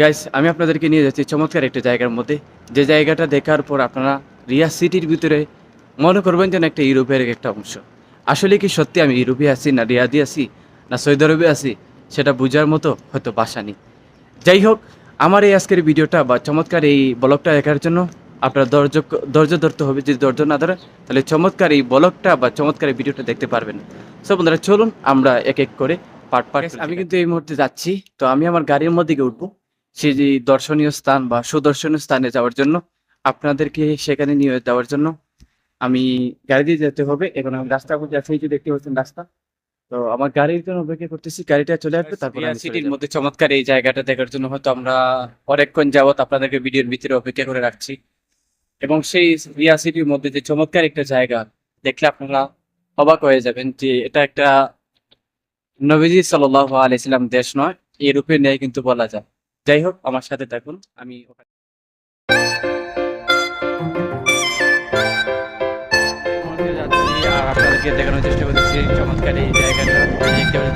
Guys আমি আপনাদেরকে নিয়ে যাচ্ছি চমৎকার একটা জায়গার মধ্যে। যে জায়গাটা দেখার পর আপনারা রিয়া সিটির ভিতরে মনে করবেন যেন একটা ইউরোপের একটা অংশ। আসলে কি সত্যি আমি ইউরোপে আছি না রিয়াদি আছি না সৌদি আরবে আছি সেটা বোঝার মতো হয়তো বাসা নেই। যাই হোক আমার এই আজকের ভিডিওটা বা চমৎকার এই ব্লগটা দেখার জন্য আপনার ধৈর্য ধৈর্য ধরতে হবে। যদি ধৈর্য না ধরে তাহলে চমৎকার এই ব্লগটা বা চমৎকার এই ভিডিওটা দেখতে পারবেন। সব বন্ধুরা চলুন আমরা এক এক করে পার্ট পার্ট আমি কিন্তু এই মুহূর্তে যাচ্ছি। তো আমি আমার গাড়ির মধ্যে গিয়ে উঠবো। সেই যে দর্শনীয় স্থান বা সুদর্শনীয় স্থানে যাওয়ার জন্য আপনাদেরকে সেখানে নিয়ে যাওয়ার জন্য আমি গাড়ি দিয়ে যেতে হবে এখন আমি রাস্তা যাচ্ছি এই যে দেখতে পাচ্ছেন রাস্তা তো আমার গাড়ির জন্য অপেক্ষা করতেছি গাড়িটা চলে আসবে তারপরে সিটির মধ্যে চমৎকার এই জায়গাটা দেখার জন্য হয়তো আমরা অনেকক্ষণ যাবত আপনাদেরকে ভিডিওর ভিতরে অপেক্ষা করে রাখছি। এবং সেই রিয়া সিটির মধ্যে যে চমৎকার একটা জায়গা দেখলে আপনারা অবাক হয়ে যাবেন যে এটা একটা নবীজি সাল্লাহ আলাইসাল্লাম দেশ নয় এই রূপে নেই কিন্তু বলা যায়। যাই হোক, আমার সাথে থাকুন, আমি ওখানে আপনাদেরকে দেখানোর চেষ্টা করতেছি। চমৎকার এই জায়গাটা।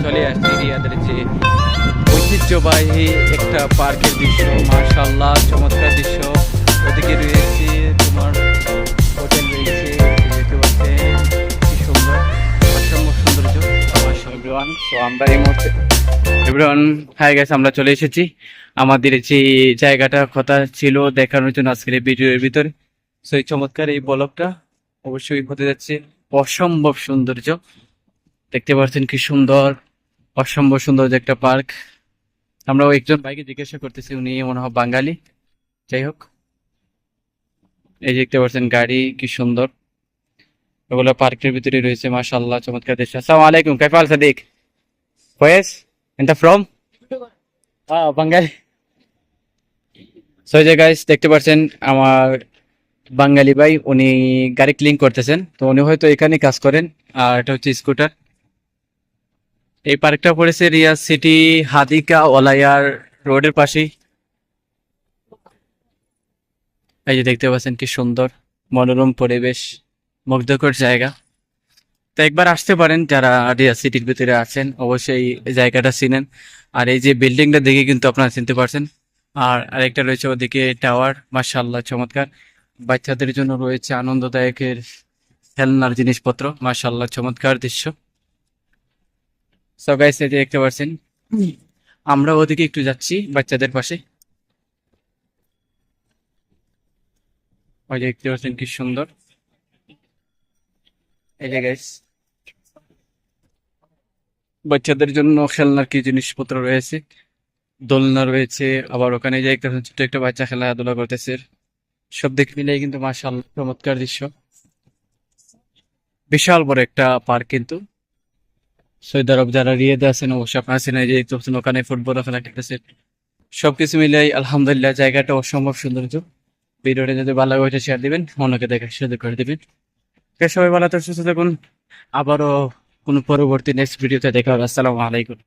চলে আসছি, রিয়াদের যে ঐতিহ্যবাহী একটা পার্কের দৃশ্য। মার্শাল্লাহ চমৎকার দৃশ্য। ওদিকে রয়েছে আমরা চলে এসেছি। আমাদের যে জায়গাটা কথা ছিল দেখানোর জন্য আজকের এই ভিডিওর ভিতরে। সো এই চমৎকার এই ব্লগটা অবশ্যই হতে যাচ্ছে অসম্ভব সৌন্দর্য। দেখতে পাচ্ছেন কি সুন্দর, অসম্ভব সুন্দর যে একটা পার্ক। আমরা একজন ভাইকে জিজ্ঞাসা করতেছি, উনি মনে হয় বাঙালি। যাই হোক, এই দেখতে পাচ্ছেন গাড়ি, কি সুন্দর। ওগুলো পার্কের ভিতরে রয়েছে, মাশাআল্লাহ, চমৎকার দৃশ্য। আসসালামু আলাইকুম কাইফা Sadiq? Kayes and from ah Bangali so যে গাইস দেখতে পাচ্ছেন আমার বাঙালি ভাই উনি গাড়ি ক্লিন করতেছেন। তো উনি হয়তো এখানে কাজ করেন। আর এটা হচ্ছে স্কুটার এই পার্কটা পড়েছে রিয়াজ সিটি হাদিকা ওলাইয়ার রোডের পাশেই। এই যে দেখতে পাচ্ছেন কি সুন্দর মনোরম পরিবেশ মুগ্ধকর জায়গা। তো একবার আসতে পারেন যারা রিয়াজ সিটির ভিতরে আছেন, অবশ্যই এই জায়গাটা চিনেন। আর এই যে বিল্ডিংটা দেখে কিন্তু আপনারা চিনতে পারছেন। আর আরেকটা রয়েছে ওদিকে টাওয়ার মার্শাল্লাহ চমৎকার। বাচ্চাদের জন্য রয়েছে আনন্দদায়কের খেলনার জিনিসপত্র মার্শাল্লাহ চমৎকার দৃশ্য। সো গাইস দেখতে পাচ্ছেন, আমরা ওদিকে একটু যাচ্ছি বাচ্চাদের পাশে। ওই দেখতে পাচ্ছেন কি সুন্দর। এই যে গাইস বাচ্চাদের জন্য খেলনার কি জিনিসপত্র রয়েছে? দোলনা রয়েছে, আবার ওখানে যে একটা ছোট্ট একটা বাচ্চা খেলাধুলা করতেছে। সব দিক মিলিয়ে কিন্তু মাশাআল্লাহ চমৎকার দৃশ্য। বিশাল বড় একটা পার্ক কিন্তু। সৌদি আরব যারা রিয়েদে আছেন অবশ্যই আপনারা চিনেন যে দেখতে ওখানে ফুটবল খেলা খেলতেছে সবকিছু মিলিয়ে আলহামদুলিল্লাহ জায়গাটা অসম্ভব সৌন্দর্য। ভিডিওটা যদি ভালো লাগে শেয়ার দিবেন, অন্যকে দেখা সুযোগ করে দিবেন। সবাই ভালো তো সুস্থ থাকুন। আবারও কোনো পরবর্তী নেক্সট ভিডিওতে দেখা হবে। আসসালামু আলাইকুম।